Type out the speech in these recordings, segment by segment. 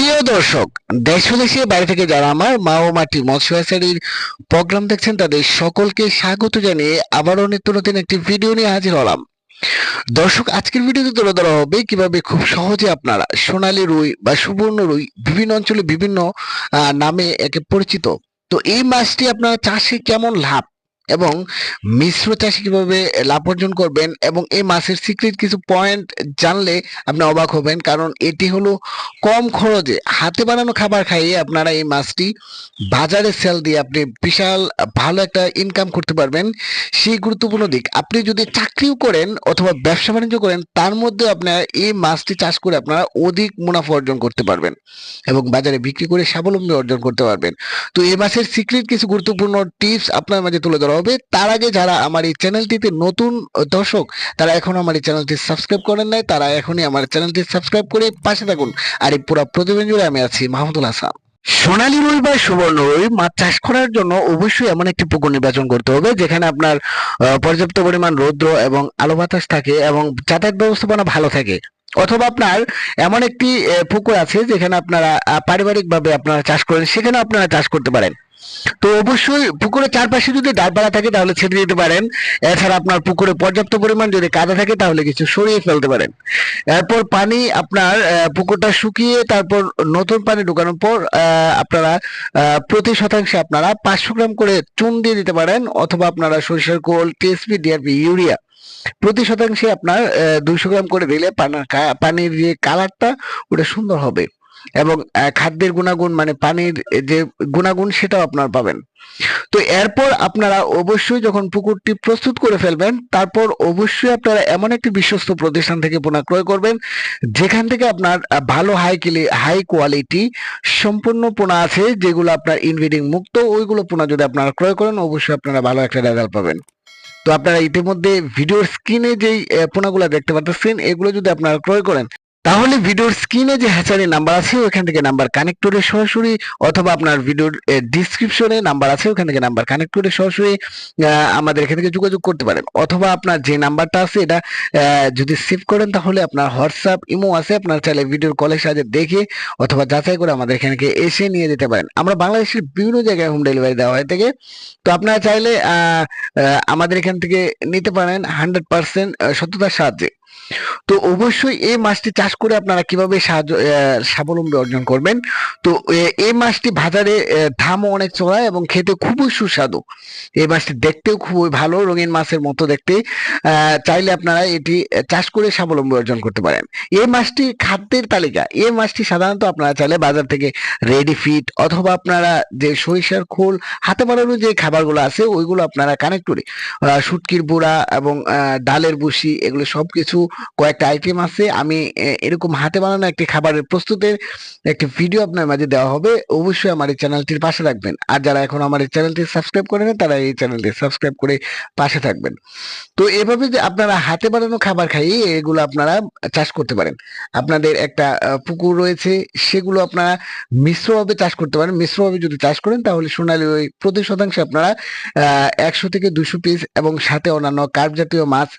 প্রিয় দর্শক, দেশ দেশে বাইরে থেকে যারা আমার মা ও মাটি মৎস্য হ্যাচারির প্রোগ্রাম দেখছেন, তাদের সকলকে স্বাগত জানিয়ে আবারও নিত্য নতুন একটি ভিডিও নিয়ে হাজির হলাম। দর্শক, আজকের ভিডিওতে তুলে ধরা হবে কীভাবে খুব সহজে আপনারা সোনালী রুই বা সুবর্ণ রুই বিভিন্ন অঞ্চলে বিভিন্ন নামে একে পরিচিত। তো এই মাছটি আপনারা চাষে কেমন লাভ? এবং মিশ্র চাষে কীভাবে লাভ অর্জন করবেন এবং এই মাছের সিক্রেট কিছু পয়েন্ট জানলে আপনি অবাক হবেন, কারণ এটি হলো কম খরচে হাতে বানানো খাবার খাইয়ে আপনারা এই মাছটি বাজারে সেল দিয়ে আপনি বিশাল ভালো একটা ইনকাম করতে পারবেন। সেই গুরুত্বপূর্ণ দিক, আপনি যদি চাকরিও করেন অথবা ব্যবসা বাণিজ্য করেন, তার মধ্যে আপনারা এই মাছটি চাষ করে আপনারা অধিক মুনাফা অর্জন করতে পারবেন এবং বাজারে বিক্রি করে স্বাবলম্বী অর্জন করতে পারবেন। তো এই মাছের সিক্রেট কিছু গুরুত্বপূর্ণ টিপস আপনার মাঝে তুলে ধরা। হবে তার আগে যারা আমার এই চ্যানেলটিতে নতুন দর্শক, তারা এখন আমার এই চ্যানেলটি সাবস্ক্রাইব করেন নাই, তারা এখনই আমার চ্যানেলটি সাবস্ক্রাইব করে পাশে থাকুন। আর এই পুরো প্রতিবেদন জুড়ে আমি আছি মাহমুদুল হাসান। সোনালী রুই বা সুবর্ণ রুই মাছ চাষ করার জন্য অবশ্যই এমন একটি পুকুর নির্বাচন করতে হবে, যেখানে আপনার পর্যাপ্ত পরিমাণ রৌদ্র এবং আলো বাতাস থাকে এবং যাতায়াত ব্যবস্থাপনা ভালো থাকে। অথবা আপনার এমন একটি পুকুর আছে যেখানে আপনারা পারিবারিকভাবে আপনারা চাষ করেন সেখানে আপনারা চাষ করতে পারেন। তো অবশ্যই পুকুরের চারপাশে যদি ডালপালা থাকে তাহলে ছেড়ে দিতে পারেন। এছাড়া আপনার পুকুরে পর্যাপ্ত পরিমাণ যদি কাদা থাকে তাহলে কিছু সরিয়ে ফেলতে পারেন। এরপর পানি আপনার পুকুরটা শুকিয়ে তারপর নতুন পানি ঢোকানোর পর আপনারা প্রতি শতাংশে আপনারা পাঁচশো গ্রাম করে চুন দিয়ে দিতে পারেন অথবা আপনারা সরিষার কোল টিএসপি, ডিআরপি, ইউরিয়া প্রতি শতাংশে আপনার দুইশো গ্রাম করে দিলে পানা- পানির যে কালারটা ওটা সুন্দর হবে। এবং খাদ্যের গুণাগুণ মানে পানির যে গুণাগুণ সেটাও আপনারা পাবেন। তো এরপর আপনারা অবশ্যই যখন পুকুরটি প্রস্তুত করে ফেলবেন, তারপর অবশ্যই আপনারা এমন একটি বিশ্বস্ত প্রতিষ্ঠান থেকে পোনা ক্রয় করবেন, যেখান থেকে আপনার ভালো হাই কিলি হাই কোয়ালিটি সম্পূর্ণ পোনা আছে, যেগুলো আপনার ইনভিডিং মুক্ত, ওইগুলো পোনা যদি আপনারা ক্রয় করেন, অবশ্যই আপনারা ভালো একটা রেজাল্ট পাবেন। তো আপনারা ইতিমধ্যে ভিডিওর স্ক্রিনে যেই পোনাগুলো দেখতে পাচ্ছেন এগুলো যদি আপনারা ক্রয় করেন তাহলে ভিডিওর স্ক্রিনে যে হ্যাচারি নাম্বার আছে ওখান থেকে নাম্বার কানেক্ট করে সরাসরি, অথবা আপনার ভিডিওর ডিসক্রিপশনে নাম্বার আছে ওখান থেকে নাম্বার কানেক্ট করে সরাসরি আমাদের এখান থেকে যোগাযোগ করতে পারেন। অথবা আপনার যে নাম্বারটা আছে, এটা যদি সেভ করেন, তাহলে আপনার হোয়াটসঅ্যাপ ইমো আছে, আপনার চাইলে ভিডিওর কলের সাহায্যে দেখে, অথবা যাচাই করে আমাদের এখানে এসে নিয়ে যেতে পারেন। আমরা বাংলাদেশের বিভিন্ন জায়গায় হোম ডেলিভারি দেওয়া হয়ে থেকে। তো আপনারা চাইলে আমাদের এখান থেকে নিতে পারেন হান্ড্রেড পার্সেন্ট সত্যতার সাহায্যে। তো অবশ্যই এই মাছটি চাষ করে আপনারা কীভাবে সাহায্য স্বাবলম্বী অর্জন করবেন? তো এই মাছটি বাজারে দামও অনেক চড়া এবং খেতে খুবই সুস্বাদু। এই মাছটি দেখতেও খুবই ভালো, রঙিন মাছের মতো দেখতে। চাইলে আপনারা এটি চাষ করে স্বাবলম্বী অর্জন করতে পারেন। এই মাছটি খাদ্যের তালিকা। এই মাছটি সাধারণত আপনারা চাইলে বাজার থেকে রেডি ফিট অথবা আপনারা যে সরিষার খোল, হাতে বানানো যে খাবারগুলো আছে, ওইগুলো আপনারা কানেক্ট করে শুটকির বুড়া এবং ডালের বুসি এগুলো সবকিছু কয়েকটা আইটেম আছে, আমি এরকম হাতে বানানো একটি খাবারের প্রস্তুতের একটি ভিডিও আপনার মাঝে দেওয়া হবে। অবশ্যই আমার এই চ্যানেলটির পাশে রাখবেন আর যারা এখন আমার এই চ্যানেলটি সাবস্ক্রাইব করেন তারা এই চ্যানেলটি সাবস্ক্রাইব করে পাশে থাকবেন। তো এভাবে যে আপনারা হাতে বানানো খাবার খাইয়ে এগুলো আপনারা চাষ করতে পারেন। আপনাদের একটা পুকুর রয়েছে, সেগুলো আপনারা মিশ্রভাবে চাষ করতে পারেন। মিশ্রভাবে যদি চাষ করেন, তাহলে সোনালী ওই প্রতি শতাংশে আপনারা একশো থেকে দুশো পিস এবং সাথে অন্যান্য কার্প জাতীয় মাছ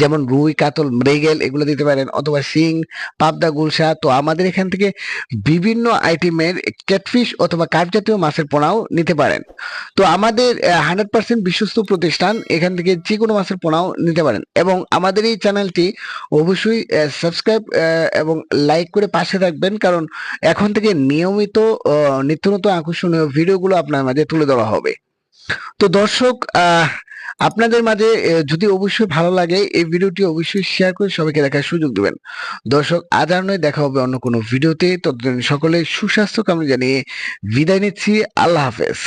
যেমন রুই, কাতল, মৃগেল এগুলো দিতে পারেন, অথবা শিং, পাবদা, গুলশা। তো আমাদের এখান থেকে বিভিন্ন আইটেমের ক্যাটফিশ অথবা কার্প জাতীয় মাছের পোনাও নিতে পারেন। তো আমাদের হান্ড্রেড পার্সেন্ট বিশ্বস্ত প্রতিষ্ঠান, এখান থেকে যে কোনো মাছের পোনাও নিতে পারেন। এবং আমাদের এই চ্যানেলটি অবশ্যই সাবস্ক্রাইব এবং লাইক করে পাশে রাখবেন কারণ এখন থেকে নিয়মিত নিত্য নতুন আকর্ষণীয় ভিডিওগুলো আপনার মাঝে তুলে ধরা হবে। তো দর্শক, আহ আপনাদের মাঝে যদি অবশ্যই ভালো লাগে, এই ভিডিওটি অবশ্যই শেয়ার করে সবাইকে দেখার সুযোগ দেবেন। দর্শক, আজ আর নয়, দেখা হবে অন্য কোনো ভিডিওতে। ততদিন সকলে সুস্বাস্থ্য কামনা জানিয়ে বিদায় নিচ্ছি। আল্লাহ হাফেজ।